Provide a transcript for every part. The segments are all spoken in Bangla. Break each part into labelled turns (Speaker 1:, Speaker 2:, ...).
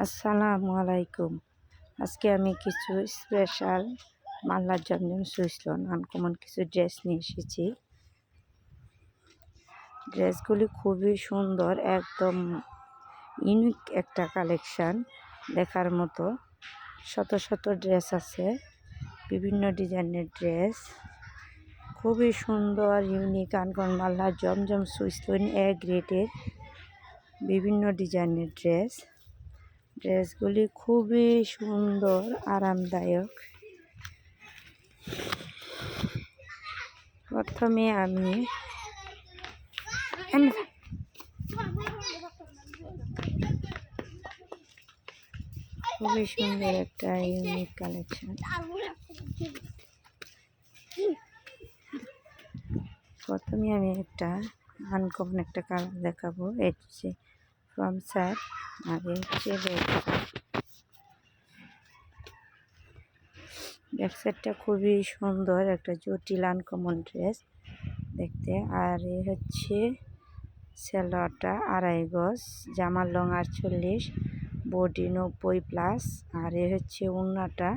Speaker 1: আসসালামু আলাইকুম। আজকে আমি কিছু স্পেশাল মাল্লার জমজম সুইসলন আনকমন কিছু ড্রেস নিয়ে এসেছি। ড্রেসগুলি খুবই সুন্দর, একদম ইউনিক একটা কালেকশান দেখার মতো। শত শত ড্রেস আছে, বিভিন্ন ডিজাইনের ড্রেস খুবই সুন্দর ইউনিক আনকমন মাল্লার জমজম সুইসলন এ গ্রেডের বিভিন্ন ডিজাইনের ড্রেস ড্রেসগুলি খুবই সুন্দর, আরামদায়ক। প্রথমে আমি খুবই সুন্দর একটা ইউনিক কালেকশন। প্রথমে আমি একটা আনকমন একটা কালার দেখাবো হচ্ছে ফ্রম আর এই হচ্ছে ব্যাক ব্যাক সাইডটা খুবই সুন্দর, একটা জটিল আনকমন ড্রেস দেখতে। আর এ হচ্ছে সেলোয়ারটা আড়াই গজ, জামার লং আটচল্লিশ বডি নব্বই প্লাস আর এ হচ্ছে উন্নাটা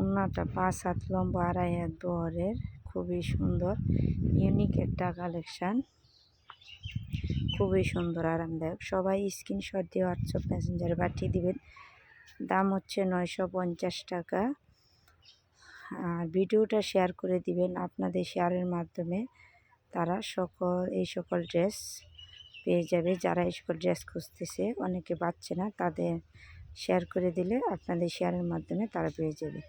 Speaker 1: উন্নাটা পাঁচ হাত লম্বা, আড়াই হাত বহরের খুবই সুন্দর ইউনিক একটা কালেকশান খুবই সুন্দর, আরামদায়ক। সবাই স্ক্রিনশট দিয়ে হোয়াটসঅ্যাপ মেসেঞ্জারে পাঠিয়ে দিবেন। দাম হচ্ছে নয়শো পঞ্চাশ টাকা। আর ভিডিওটা শেয়ার করে দিবেন আপনাদের শেয়ারের মাধ্যমে। তারা সকল, এই সকল ড্রেস পেয়ে যাবে। যারা এই সকল ড্রেস খুঁজতেছে, অনেকে পাচ্ছে না, তাদের শেয়ার করে দিলে আপনাদের শেয়ারের মাধ্যমে তারা পেয়ে যাবে।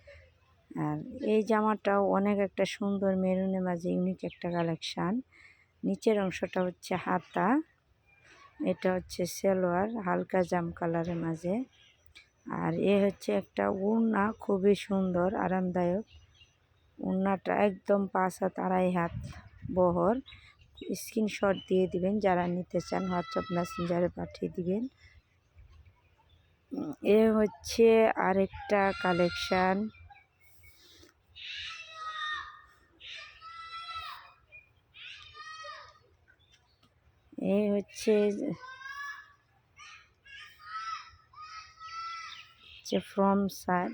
Speaker 1: আর এই জামাটাও অনেক একটা সুন্দর মেরুনের মাঝে ইউনিক একটা কালেকশান নিচের অংশটা হচ্ছে হাতা, এটা হচ্ছে সেলোয়ার, হালকা জাম কালারের মাঝে। আর এ হচ্ছে একটা উড়না, খুবই সুন্দর, আরামদায়ক। উড়নাটা একদম পাঁচ হাত, আড়াই হাত বহর। স্ক্রিনশট দিয়ে দিবেন, যারা নিতে চান হোয়াটসঅ্যাপ মেসেঞ্জারে পাঠিয়ে দিবেন। এ হচ্ছে আরেকটা কালেকশান। এই হচ্ছে হচ্ছে ফ্রম সাইড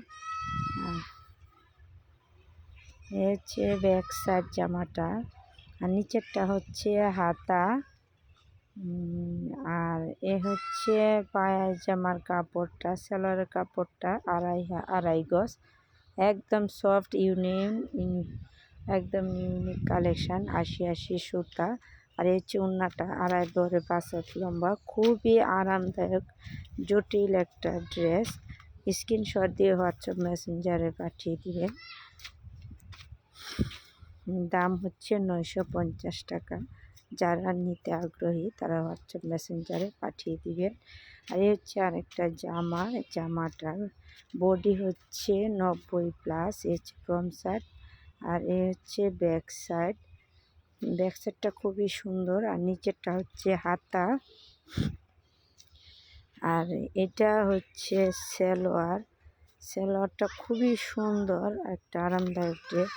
Speaker 1: এ হচ্ছে ব্যাক সাইড জামাটা। আর নিচেরটা হচ্ছে হাতা। আর এ হচ্ছে পায়ের জামার কাপড়টা সেলোয়ারের কাপড়টা আড়াই আড়াই গজ। একদম সফট ইউনিক একদম ইউনিক কালেকশান, আশি আশি সুতা। আর এই চুন্নাটা আড়াই বরে পাঁচ হাত লম্বা, খুবই আরামদায়ক, জটিল একটা ড্রেস। স্ক্রিনশট দিয়ে হোয়াটসঅ্যাপ মেসেঞ্জারে পাঠিয়ে দিবেন। দাম হচ্ছে নয়শো পঞ্চাশ টাকা। যারা নিতে আগ্রহী, তারা হোয়াটসঅ্যাপ মেসেঞ্জারে পাঠিয়ে দিবেন। আর এই হচ্ছে আরেকটা জামা। জামাটার বডি হচ্ছে নব্বই প্লাস এইচ ফ্রম সাইড। আর এ হচ্ছে ব্যাক সাইড। ব্যাক সাইডটা খুবই সুন্দর আর নিচেরটা হচ্ছে হাতা। আর এটা হচ্ছে সেলোয়ার। সেলোয়ারটা খুবই সুন্দর, একটা আরামদায়ক ড্রেস।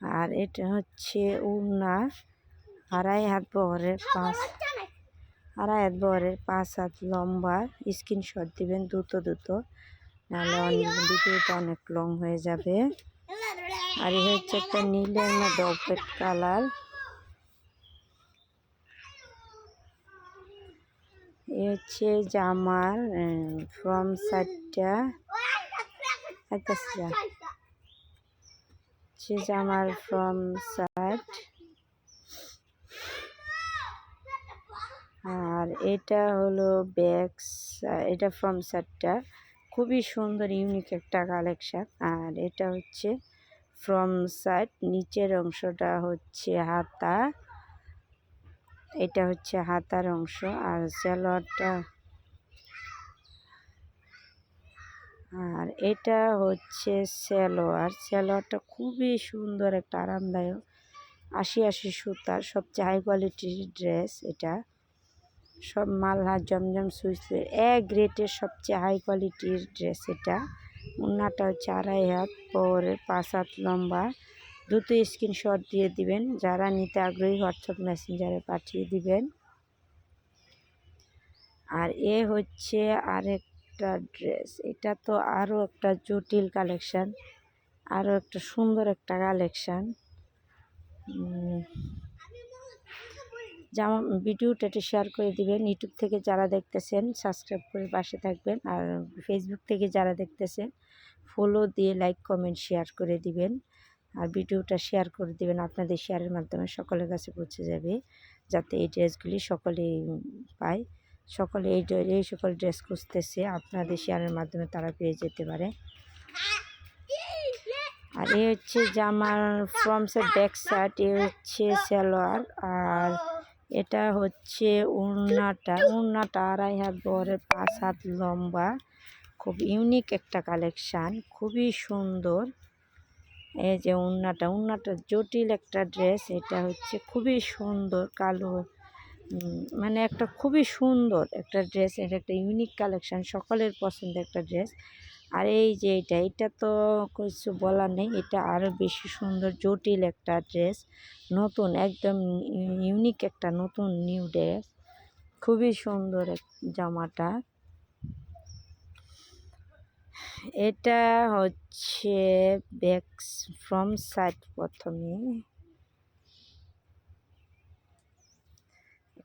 Speaker 1: আর এটা হচ্ছে উড়না, আড়াই হাত বহরের পাঁচ আড়াই হাত বহরের পাঁচ হাত লম্বা। স্ক্রিনশট দিবেন দ্রুত দ্রুত, নাহলে অনেক অনেক লং হয়ে যাবে। আর এই হচ্ছে একটা নীলের মধ্যে অপেট কালার। এ হচ্ছে জামার ফ্রম সাইডটা হচ্ছে জামার ফ্রম সাইড আর এটা হলো ব্যাক এটা ফ্রম সাইডটা খুবই সুন্দর, ইউনিক একটা কালেকশান। আর এটা হচ্ছে ফ্রম সাইড, নিচের অংশটা হচ্ছে হাতা। এটা হচ্ছে হাতার অংশ আর স্যালোয়ারটা আর এটা হচ্ছে স্যালোয়ার স্যালোয়ারটা খুবই সুন্দর একটা আরামদায়ক। আশি আশি সুতার সবচেয়ে হাই কোয়ালিটির ড্রেস এটা। সব মালহা জমজম সুইচ এক গ্রেটের সবচেয়ে হাই কোয়ালিটির ড্রেস এটা। উন্নাটা হচ্ছে আড়াই হাত, পরে পাঁচ হাত লম্বা। দ্রুত স্ক্রিনশট দিয়ে দিবেন। যারা নিতে আগ্রহী হোয়াটসঅ্যাপ মেসেঞ্জারে পাঠিয়ে দিবেন। আর এ হচ্ছে আরেকটা ড্রেস এটা তো আরও একটা জটিল কালেকশান আরও একটা সুন্দর একটা কালেকশান যেমন ভিডিওটা একটু শেয়ার করে দিবেন। ইউটিউব থেকে যারা দেখতেছেন সাবস্ক্রাইব করে পাশে থাকবেন। আর ফেসবুক থেকে যারা দেখতেছেন ফলো দিয়ে লাইক কমেন্ট শেয়ার করে দিবেন। আর ভিডিওটা শেয়ার করে দিবেন, আপনাদের শেয়ারের মাধ্যমে সকলের কাছে পৌঁছে যাবে। যাতে এই ড্রেসগুলি সকলেই পায়। সকলে এই এই সকল ড্রেস খুঁজতেছে, আপনাদের শেয়ারের মাধ্যমে তারা পেয়ে যেতে পারে। আর এ হচ্ছে জামার ফ্রমসের ব্যাক সাইড এ হচ্ছে সালোয়ার। আর এটা হচ্ছে উড়নাটা। উড়নাটা আড়াই হাত বহরের পাঁচ হাত লম্বা। খুব ইউনিক একটা কালেকশান খুবই সুন্দর। এই যে উন্নাটা উন্নাটা জটিল একটা ড্রেস এটা হচ্ছে খুবই সুন্দর, কালো মানে একটা খুবই সুন্দর একটা ড্রেস এটা একটা ইউনিক কালেকশান সকলের পছন্দের একটা ড্রেস আর এই যে এটা এটা তো কিছু বলার নেই। এটা আরও বেশি সুন্দর, জটিল একটা ড্রেস। নতুন, একদম ইউনিক একটা নতুন নিউ ড্রেস। খুবই সুন্দর জামাটা। এটা হচ্ছে ব্যাক ফ্রম সাইড প্রথমে।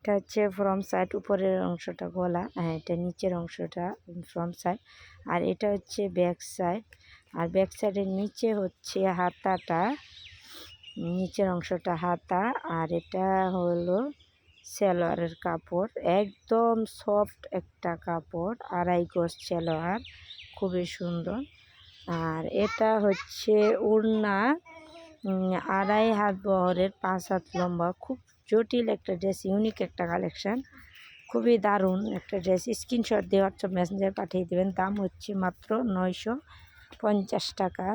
Speaker 1: এটা হচ্ছে ফ্রম সাইড উপরের অংশটা গলা হ্যাঁ এটা নিচের অংশটা ফ্রম সাইড আর এটা হচ্ছে ব্যাক সাইড আর ব্যাক সাইডের নিচে হচ্ছে হাতাটা, নিচের অংশটা হাতা, আর এটা হলো সেলোয়ারের কাপড়, একদম সফট একটা কাপড়, আড়াই গোস সেলোয়ার, খুবই সুন্দর, আর এটা হচ্ছে উড়না আড়াই হাত বহরের পাঁচ হাত লম্বা, খুব জটিল একটা ড্রেস ইউনিক একটা কালেকশান খুবই দারুণ একটা ড্রেস স্ক্রিনশট দিয়ে হোয়াটসঅ্যাপ মেসেঞ্জার পাঠিয়ে দেবেন। দাম হচ্ছে মাত্র নয়শো পঞ্চাশ টাকা।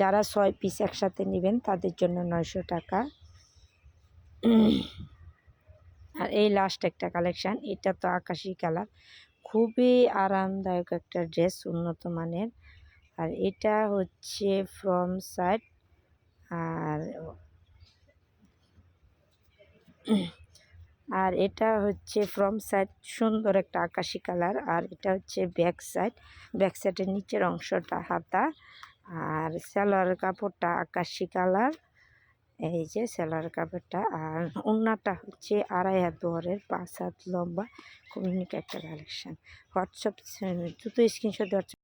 Speaker 1: যারা ছয় পিস একসাথে নেবেন, তাদের জন্য নয়শো টাকা। আর এই লাস্ট একটা কালেকশান এটা তো আকাশি কালার খুবই আরামদায়ক একটা ড্রেস উন্নত মানের। আর এটা হচ্ছে ফ্রম সাইড আর আর এটা হচ্ছে ফ্রম সাইড সুন্দর একটা আকাশি কালার আর এটা হচ্ছে ব্যাক সাইড ব্যাক সাইডের নিচের অংশটা হাতা। আর সালোয়ার কাপড়টা আকাশি কালার এই যে সেলার কাপড়টা। আর ওড়নাটা হচ্ছে আড়াই হাত বহরের পাঁচ হাত লম্বা। খুব ইউনিক একটা কালেকশান হোয়াটসঅ্যাপ দ্রুত স্ক্রিনশট হোয়াটসঅ্যাপ